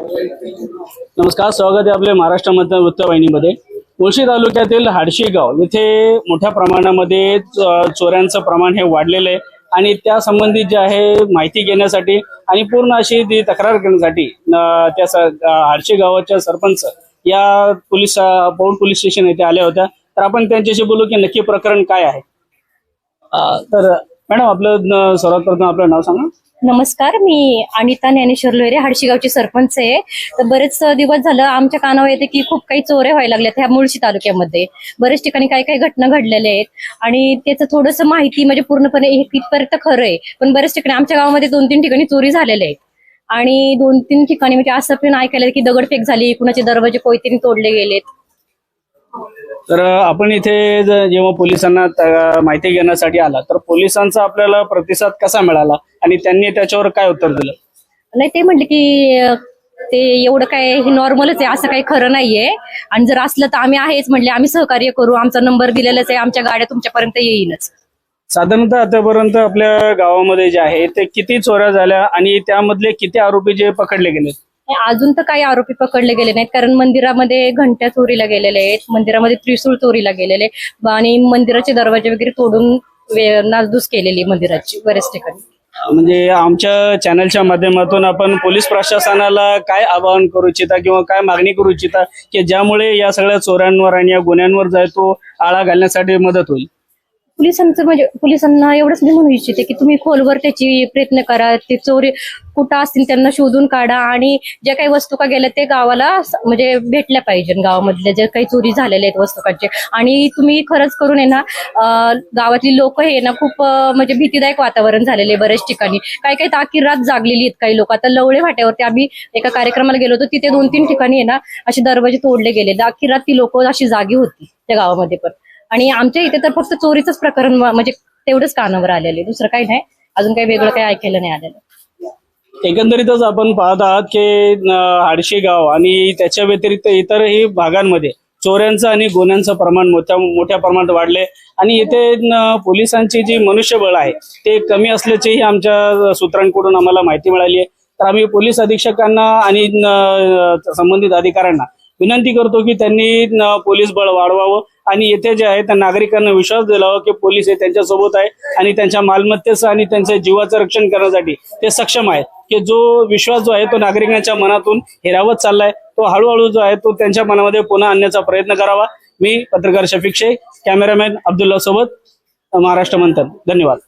नमस्कार स्वागत आहे आपले महाराष्ट्र मध्य वृत्तवाहिनीमध्ये. मुळशी तालुक्यातील हाडशी गाव येथे मोठ्या प्रमाणामध्ये चोऱ्यांचं प्रमाण हे वाढलेलं आहे आणि त्या संबंधित जे आहे माहिती घेण्यासाठी आणि पूर्ण अशी ती तक्रार करण्यासाठी त्या हाडशी गावाच्या सरपंच या पोलीस पौंड पोलीस स्टेशन येथे आल्या होत्या. तर आपण त्यांच्याशी बोलू की नक्की प्रकरण काय आहे? तर मॅडम आपलं सर्वात प्रथम आपलं नाव सांगा. नमस्कार मी अनिता ज्ञानेश्वर लोहिरे हाडशीगावची सरपंच आहे. तर बरेच दिवस झालं आमच्या कानावर येते की खूप काही चोऱ्या व्हायला लागल्यात ह्या मुळशी तालुक्यामध्ये. बरेच ठिकाणी काही काही घटना घडलेल्या आहेत. आणि त्याचं थोडंसं माहिती म्हणजे पूर्णपणे हे कितपर्यंत खरं आहे. पण बरेच ठिकाणी आमच्या गावामध्ये दोन तीन ठिकाणी चोरी झालेल्या आहेत. आणि दोन तीन ठिकाणी म्हणजे असं पण ऐकायला की दगडफेक झाली कुणाचे दरवाजे कोयतीने तोडले गेलेत. तर आपण इथे जेव्हा पोलिसांना माहिती घेण्यासाठी आला तर पोलिसांचा आपल्याला प्रतिसाद कसा मिळाला? आणि त्यांनी त्याच्यावर काय उत्तर दिलं? नाही ते म्हटले की ते एवढं काय हे नॉर्मलच आहे असं काही खरं नाहीये. आणि जर असलं तर आम्ही आहेच म्हटले आम्ही सहकार्य करू आमचा नंबर दिलेलाच आहे आमच्या गाड्या तुमच्यापर्यंत येईनच साधारणतः आतापर्यंत आपल्या गावामध्ये जे आहे ते किती चोऱ्या झाल्या आणि त्यामधले किती आरोपी जे पकडले गेले अजून तर काही आरोपी पकडले गेले नाहीत. कारण मंदिरामध्ये घंट्या चोरीला गेलेले आहेत. मंदिरामध्ये त्रिशूळ चोरीला गेलेले आणि मंदिराचे दरवाजे वगैरे तोडून नासधूस केलेली मंदिराची बरेच ठिकाणी. म्हणजे आमच्या चॅनलच्या माध्यमातून आपण पोलीस प्रशासनाला काय आवाहन करू इच्छिता किंवा काय मागणी करू इच्छिता की ज्यामुळे या सगळ्या चोऱ्यांवर आणि या गुन्ह्यांवर जाय तो आळा घालण्यासाठी मदत होईल? पोलिसांचं म्हणजे पोलिसांना एवढंच मी म्हणू इच्छिते की तुम्ही खोलवर त्याची प्रयत्न करा ते चोरी कुठं असतील त्यांना शोधून काढा आणि ज्या काही वस्तू का गेल्या ते गावाला म्हणजे भेटल्या पाहिजे गावामधल्या ज्या काही चोरी झालेल्या आहेत वस्तूकांचे. आणि तुम्ही खरंच करून आहे ना गावातली लोक हे ना खूप म्हणजे भीतीदायक वातावरण झालेले आहे बऱ्याच ठिकाणी. काही काही ताकीर रात जागलेली आहेत काही लोक. आता लवळे फाट्यावरती आम्ही एका कार्यक्रमाला गेलो होतो तिथे दोन तीन ठिकाणी आहे ना असे दरवाजे तोडले गेले. अख्खी रात ती लोक अशी जागी होती त्या गावामध्ये पण. आणि आमच्या इथे तर फक्त चोरीचंच प्रकरण म्हणजे तेवढंच कानावर आलेले दुसरं काही नाही. अजून काही वेगळं काही ऐकायला नाही आलेलं. एकंदरीतच आपण पाहत आहात की न, हाडशी गाव आणि त्याच्या व्यतिरिक्त इतरही भागांमध्ये चोऱ्यांचं आणि गुन्ह्यांचं प्रमाण मोठ्या मोठ्या प्रमाणात वाढले आणि इथे पोलिसांची जी मनुष्यबळ आहे ते कमी असल्याचीही आमच्या सूत्रांकडून आम्हाला माहिती मिळाली आहे. तर आम्ही पोलीस अधीक्षकांना आणि संबंधित अधिकाऱ्यांना विनंती करतो की त्यांनी पोलीस बळ वाढवावं आणि येथे जे आहे त्या नागरिकांना विश्वास दिलावा की पोलीस हे त्यांच्यासोबत आहे आणि त्यांच्या मालमत्तेचं आणि त्यांच्या जीवाचं रक्षण करण्यासाठी ते सक्षम आहे. की जो विश्वास जो आहे तो नागरिकांच्या मनातून हिरावत चाललाय तो हळूहळू जो आहे तो त्यांच्या मनामध्ये पुन्हा आणण्याचा प्रयत्न करावा. मी पत्रकार शफिक शेख कॅमेरामॅन अब्दुल्ला सोबत महाराष्ट्र मंथन. धन्यवाद.